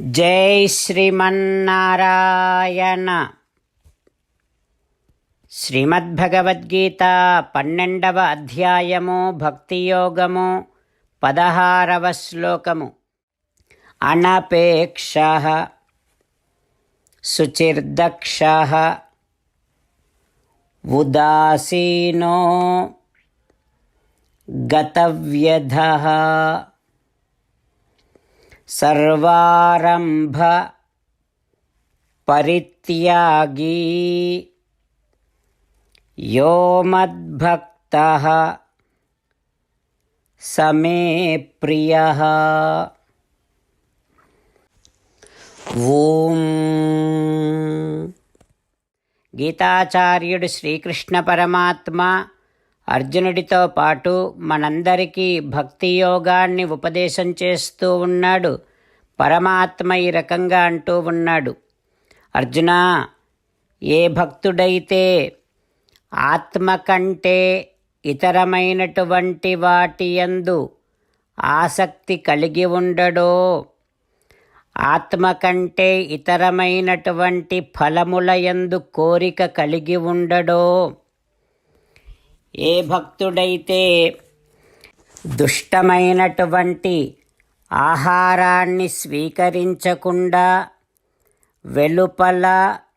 జై శ్రీమన్నారాయణ. శ్రీమద్భగవద్గీత పన్నెండవ అధ్యాయము భక్తియోగము పదహారవ శ్లోకము. అనపేక్ష శుచిర్దక్ష ఉదాసీనో గతవ్యధ. सर्वारम्भ परित्यागी यो मद्भक्तः स मे प्रियः ఓం గీతాచార్యుడు శ్రీకృష్ణ పరమాత్మ అర్జునుడితో పాటు మనందరికీ భక్తి యోగాన్ని ఉపదేశం చేస్తూ ఉన్నాడు. పరమాత్మ ఈ రకంగా అంటూ ఉన్నాడు. అర్జున ఏ భక్తుడైతే ఆత్మ కంటే ఇతరమైనటువంటి వాటి యందు ఆసక్తి కలిగి ఉండడో ఆత్మ కంటే ఇతరమైనటువంటి ఫలముల యందు కోరిక కలిగి ఉండడో ఏ భక్తుడైతే దుష్టమైనటువంటి ఆహారాన్ని స్వీకరించకుండా వెలుపల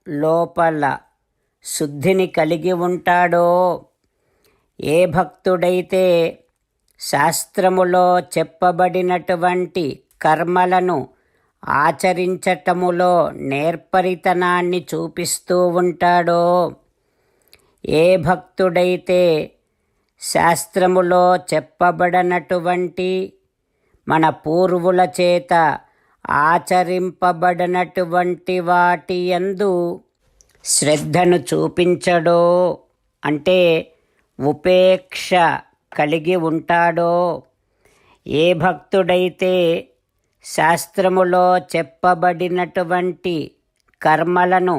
లోపల శుద్ధిని కలిగి ఉంటాడో ఏ భక్తుడైతే శాస్త్రములో చెప్పబడినటువంటి కర్మలను ఆచరించటములో నేర్పరితనాన్ని చూపిస్తూ ఉంటాడో ఏ భక్తుడైతే శాస్త్రములో చెప్పబడనటువంటి మన పూర్వుల చేత ఆచరింపబడినటువంటి వాటి యందు శ్రద్ధను చూపించడో అంటే ఉపేక్ష కలిగి ఉంటాడో ఏ భక్తుడైతే శాస్త్రములో చెప్పబడినటువంటి కర్మలను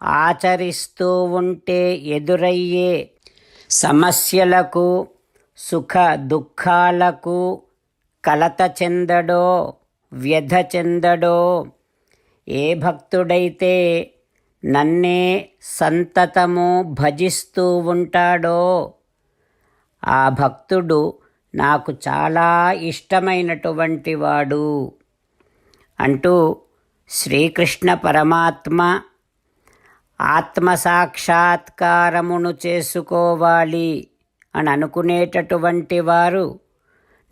ఆచరిస్తూ ఉంటే ఎదురయ్యే సమస్యలకు సుఖ దుఃఖాలకు కలత చెందడో వ్యధ చెందడో ఏ భక్తుడైతే నన్నే సంతతము భజిస్తూ ఉంటాడో ఆ భక్తుడు నాకు చాలా ఇష్టమైనటువంటి వాడు అంటూ శ్రీకృష్ణ పరమాత్మ ఆత్మసాక్షాత్కారమును చేసుకోవాలి అని అనుకునేటటువంటి వారు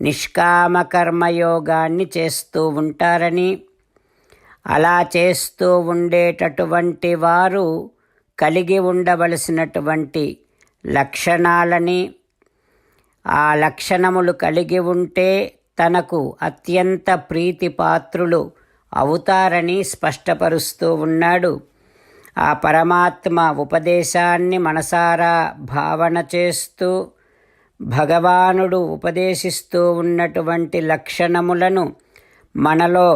నిష్కామ కర్మయోగాన్ని చేస్తూ ఉంటారని. అలా చేస్తూ ఉండేటటువంటి వారు కలిగి ఉండవలసినటువంటి లక్షణాలని ఆ లక్షణములు కలిగి ఉంటే తనకు అత్యంత ప్రీతిపాత్రులు అవుతారని స్పష్టపరుస్తూ ఉన్నాడు. ఆ పరమాత్మ ఉపదేశాన్ని మనసారా భావన చేస్తూ భగవానుడు ఉపదేశిస్తూ ఉన్నటువంటి లక్షణములను మనలో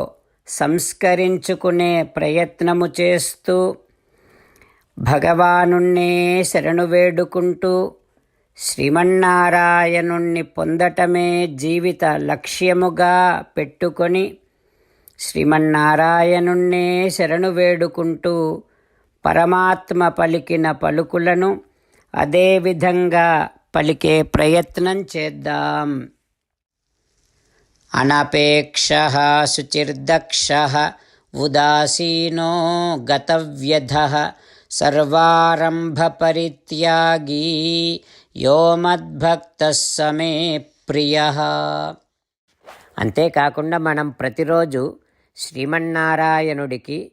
సంస్కరించుకునే ప్రయత్నము చేస్తూ భగవానుణ్ణే శరణు వేడుకుంటూ శ్రీమన్నారాయణుణ్ణి పొందటమే జీవిత లక్ష్యముగా పెట్టుకొని శ్రీమన్నారాయణుణ్ణే శరణు వేడుకుంటూ పరమాత్మ పలికిన పలుకులను అదేవిధంగా పలికే ప్రయత్నం చేద్దాం. అనపేక్ష శుచిర్దక్ష ఉదాసీనో గతవ్యధ సర్వారంభ పరిత్యాగీ యో మద్భక్త సమే ప్రియ. అంతేకాకుండా మనం ప్రతిరోజు శ్రీమన్నారాయణుడికి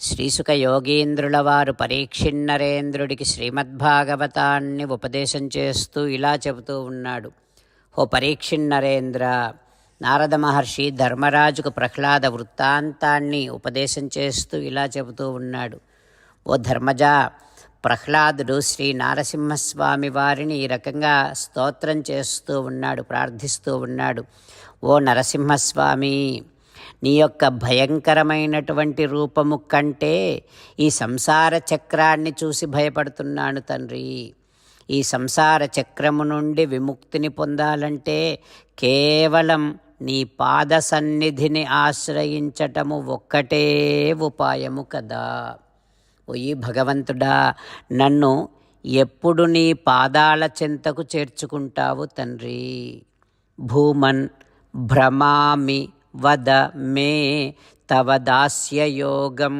శ్రీసుక యోగీంద్రుల వారు పరీక్షిన్నరేంద్రుడికి శ్రీమద్భాగవతాన్ని ఉపదేశం చేస్తూ ఇలా చెబుతూ ఉన్నాడు. ఓ పరీక్షిన్నరేంద్ర నారద మహర్షి ధర్మరాజుకు ప్రహ్లాద వృత్తాంతాన్ని ఉపదేశం చేస్తూ ఇలా చెబుతూ ఉన్నాడు. ఓ ధర్మజ ప్రహ్లాదుడు శ్రీ నారసింహస్వామి వారిని ఈ రకంగా స్తోత్రం చేస్తూ ఉన్నాడు ప్రార్థిస్తూ ఉన్నాడు. ఓ నరసింహస్వామి నీ యొక్క భయంకరమైనటువంటి రూపము కంటే ఈ సంసార చక్రాన్ని చూసి భయపడుతున్నాను తండ్రి. ఈ సంసార చక్రము నుండి విముక్తిని పొందాలంటే కేవలం నీ పాద సన్నిధిని ఆశ్రయించటము ఒక్కటే ఉపాయము కదా. ఓయి భగవంతుడా నన్ను ఎప్పుడు నీ పాదాల చెంతకు చేర్చుకుంటావు తండ్రి. భూమన్ భ్రమామి వద మే తవ దాస్యయోగం.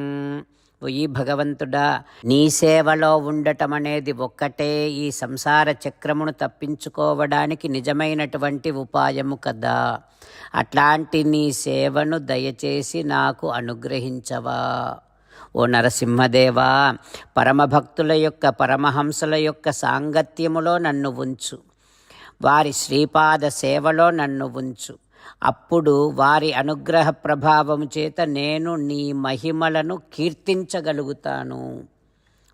ఈ భగవంతుడా నీ సేవలో ఉండటం అనేది ఒక్కటే ఈ సంసార చక్రమును తప్పించుకోవడానికి నిజమైనటువంటి ఉపాయము కదా. అట్లాంటి నీ సేవను దయచేసి నాకు అనుగ్రహించవా. ఓ నరసింహదేవా పరమభక్తుల యొక్క పరమహంసల యొక్క సాంగత్యములో నన్ను ఉంచు. వారి శ్రీపాద సేవలో నన్ను ఉంచు. అప్పుడు వారి అనుగ్రహ ప్రభావము చేత నేను నీ మహిమలను కీర్తించగలుగుతాను.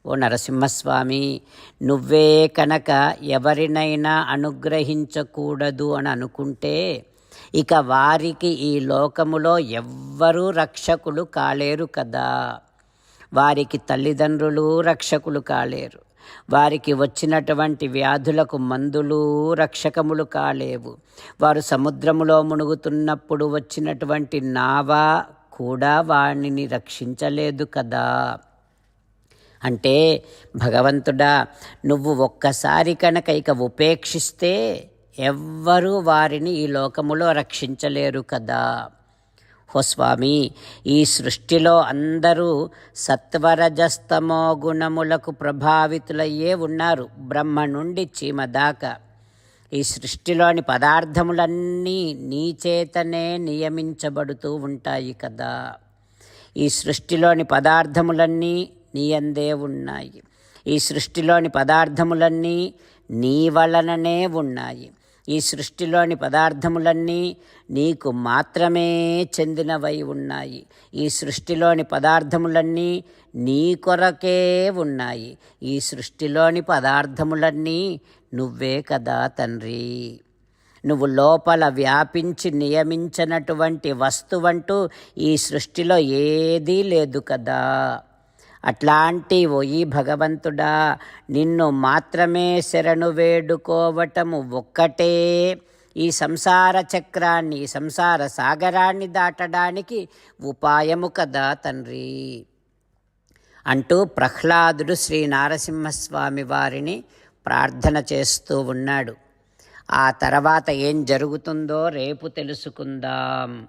ఓ నరసింహస్వామి నువ్వే కనుక ఎవరినైనా అనుగ్రహించకూడదు అని అనుకుంటే ఇక వారికి ఈ లోకములో ఎవ్వరూ రక్షకులు కాలేరు కదా. వారికి తల్లిదండ్రులు రక్షకులు కాలేరు. వారికి వచ్చినటువంటి వ్యాధులకు మందులు రక్షకములు కాలేవు. వారు సముద్రములో మునుగుతున్నప్పుడు వచ్చినటువంటి నావ కూడా వాణిని రక్షించలేదు కదా. అంటే భగవంతుడా నువ్వు ఒక్కసారి కనుక ఇక ఉపేక్షిస్తే ఎవ్వరూ వారిని ఈ లోకములో రక్షించలేరు కదా. ఓ స్వామి ఈ సృష్టిలో అందరూ సత్వరజస్తమో గుణములకు ప్రభావితులయ్యే ఉన్నారు బ్రహ్మ నుండి చీమ దాకా ఈ సృష్టిలోని పదార్థములన్నీ నీ చేతనే నియమించబడుతూ ఉంటాయి కదా. ఈ సృష్టిలోని పదార్థములన్నీ నీ అందే ఉన్నాయి. ఈ సృష్టిలోని పదార్థములన్నీ నీ వలననే ఉన్నాయి. ఈ సృష్టిలోని పదార్థములన్నీ నీకు మాత్రమే చెందినవై ఉన్నాయి. ఈ సృష్టిలోని పదార్థములన్నీ నీ కొరకే ఉన్నాయి. ఈ సృష్టిలోని పదార్థములన్నీ నువ్వే కదా తండ్రి. నువ్వు లోపల వ్యాపించి నియమించినటువంటి వస్తువంటూ ఈ సృష్టిలో ఏదీ లేదు కదా. అట్లాంటి ఓయి భగవంతుడా నిన్ను మాత్రమే శరణు వేడుకోవటము ఒక్కటే. ఈ సంసార చక్రాన్ని సంసార సాగరాన్ని దాటడానికి ఉపాయము కదా తండ్రి. అంటూ ప్రహ్లాదుడు శ్రీ నారసింహస్వామి వారిని ప్రార్థన చేస్తూ ఉన్నాడు. ఆ తర్వాత ఏం జరుగుతుందో రేపు తెలుసుకుందాం.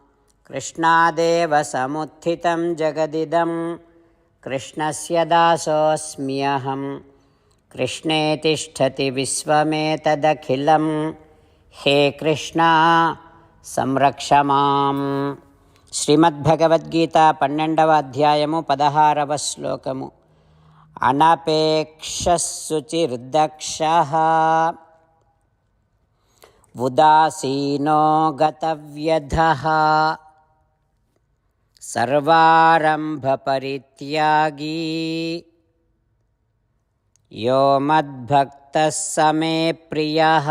कृष्णादेव समुत्थितं जगदिदं। कृष्णस्य दासोऽस्म्यहं। कृष्णे तिष्ठति विश्वमेतदखिलं। हे कृष्ण, संरक्ष माँ श्रीमद्भगवद्गीता पन्नेण्डवाध्यायमु पदहारवश्लोकमु अनपेक्षशुचिर्दक्षः उदासीनो गतव्यधः। सर्वारम्भपरित्यागी। यो मद्भक्तः स मे प्रियः।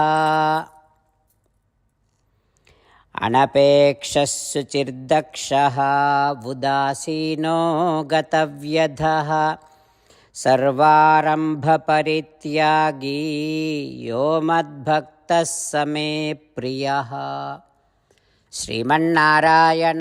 अनपेक्षः शुचिर्दक्षः उदासीनो गतव्यधः। सर्वारम्भपरित्यागी यो मद्भक्तः स मे प्रियः। श्रीमन्नारायण